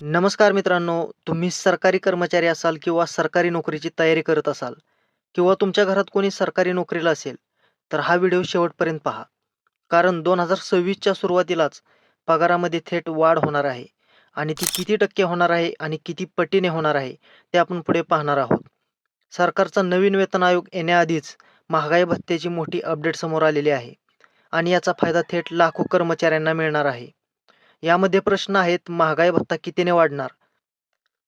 नमस्कार मित्रांनो, तुम्ही सरकारी कर्मचारी असाल किंवा सरकारी नोकरीची तयारी करत असाल किंवा तुमच्या घरात कोणी सरकारी नोकरीला असेल, तर हा व्हिडिओ शेवटपर्यंत पहा. कारण 2026च्या सुरुवातीलाच पगारामध्ये थेट वाढ होणार आहे आणि ती किती टक्के होणार आहे आणि किती पटीने होणार आहे, ते आपण पुढे पाहणार आहोत. सरकारचा नवीन वेतन आयोग येण्याआधीच महागाई भत्त्याची मोठी अपडेट समोर आलेली आहे आणि याचा फायदा थेट लाखो कर्मचाऱ्यांना मिळणार आहे. यामध्ये प्रश्न आहेत महागाई भत्ता कितीने वाढणार?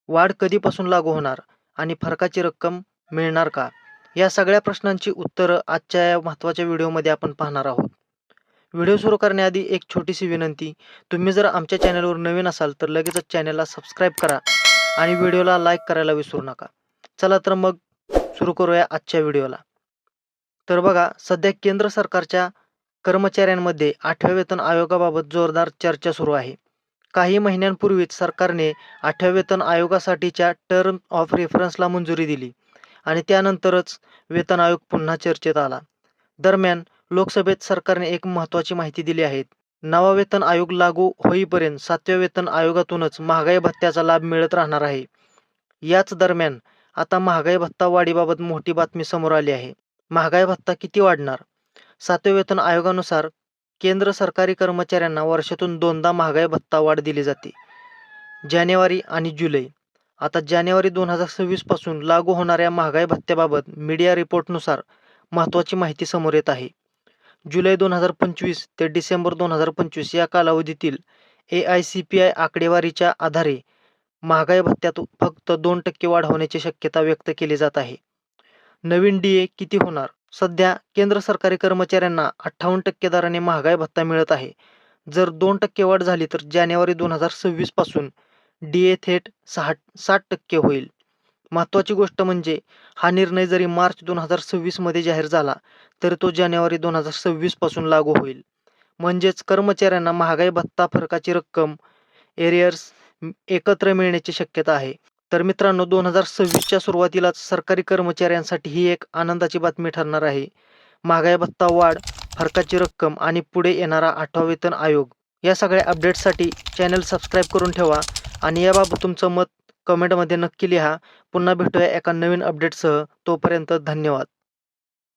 वाढ कधीपासून लागू होणार? आणि फरकाची रक्कम मिळणार का? या सगळ्या प्रश्नांची उत्तरं आजच्या या महत्त्वाच्या व्हिडिओमध्ये आपण पाहणार आहोत. व्हिडिओ सुरू करण्याआधी एक छोटीशी विनंती, तुम्ही जर आमच्या चॅनलवर नवीन असाल तर लगेचच चॅनलला सबस्क्राईब करा आणि व्हिडिओला लाईक करायला विसरू नका. चला तर मग सुरू करूया आजच्या व्हिडिओला. तर बघा, सध्या केंद्र सरकारच्या कर्मचाऱ्यांमध्ये आठव्या वेतन आयोगाबाबत जोरदार चर्चा सुरू आहे. काही महिन्यांपूर्वीच सरकारने आठव्या वेतन आयोगासाठीच्या टर्म ऑफ रेफरन्सला मंजुरी दिली आणि त्यानंतरच वेतन आयोग पुन्हा चर्चेत आला. दरम्यान, लोकसभेत सरकारने एक महत्त्वाची माहिती दिली आहे. नवा वेतन आयोग लागू होईपर्यंत सातव्या वेतन आयोगातूनच महागाई भत्त्याचा लाभ मिळत राहणार आहे. याच दरम्यान आता महागाई भत्ता वाढीबाबत मोठी बातमी समोर आली आहे. महागाई भत्ता किती वाढणार? सातव्या वेतन आयोगानुसार केंद्र सरकारी कर्मचाऱ्यांना वर्षातून दोनदा महागाई भत्ता वाढ दिली जाते. जानेवारी आणि जुलै. आता जानेवारी दोन हजार सव्वीसपासून लागू होणाऱ्या महागाई भत्त्याबाबत मीडिया रिपोर्टनुसार महत्त्वाची माहिती समोर येत आहे. जुलै दोन हजार पंचवीस ते डिसेंबर दोन हजार पंचवीस या कालावधीतील A I C P I आकडेवारीच्या आधारे महागाई भत्त्यात फक्त दोन टक्के वाढ होण्याची शक्यता व्यक्त केली जात आहे. नवीन डी ए किती होणार? सध्या केंद्र सरकारी कर्मचाऱ्यांना अठ्ठावन्न टक्के दराने महागाई भत्ता मिळत आहे. जर दोन टक्के वाढ झाली तर जानेवारी दोन हजार सव्वीसपासून ए थेट सहा साठ टक्के होईल. महत्त्वाची गोष्ट म्हणजे हा निर्णय जरी मार्च दोन हजार सव्वीसमध्ये जाहीर झाला तरी तो जानेवारी दोन हजार सव्वीसपासून लागू होईल. म्हणजेच कर्मचाऱ्यांना महागाई भत्ता फरकाची रक्कम एरियर्स एकत्र मिळण्याची शक्यता आहे. तर मित्रांनो, दोन हजार सव्वीसच्या सुरुवातीलाच सरकारी कर्मचाऱ्यांसाठी ही एक आनंदाची बातमी ठरणार आहे. महागाई भत्ता वाढ, फरकाची रक्कम आणि पुढे येणारा आठवा वेतन आयोग या सगळ्या अपडेट्ससाठी चॅनल सबस्क्राईब करून ठेवा आणि याबाबत तुमचं मत कमेंटमध्ये नक्की लिहा. पुन्हा भेटूया एका नवीन अपडेटसह. तोपर्यंत धन्यवाद.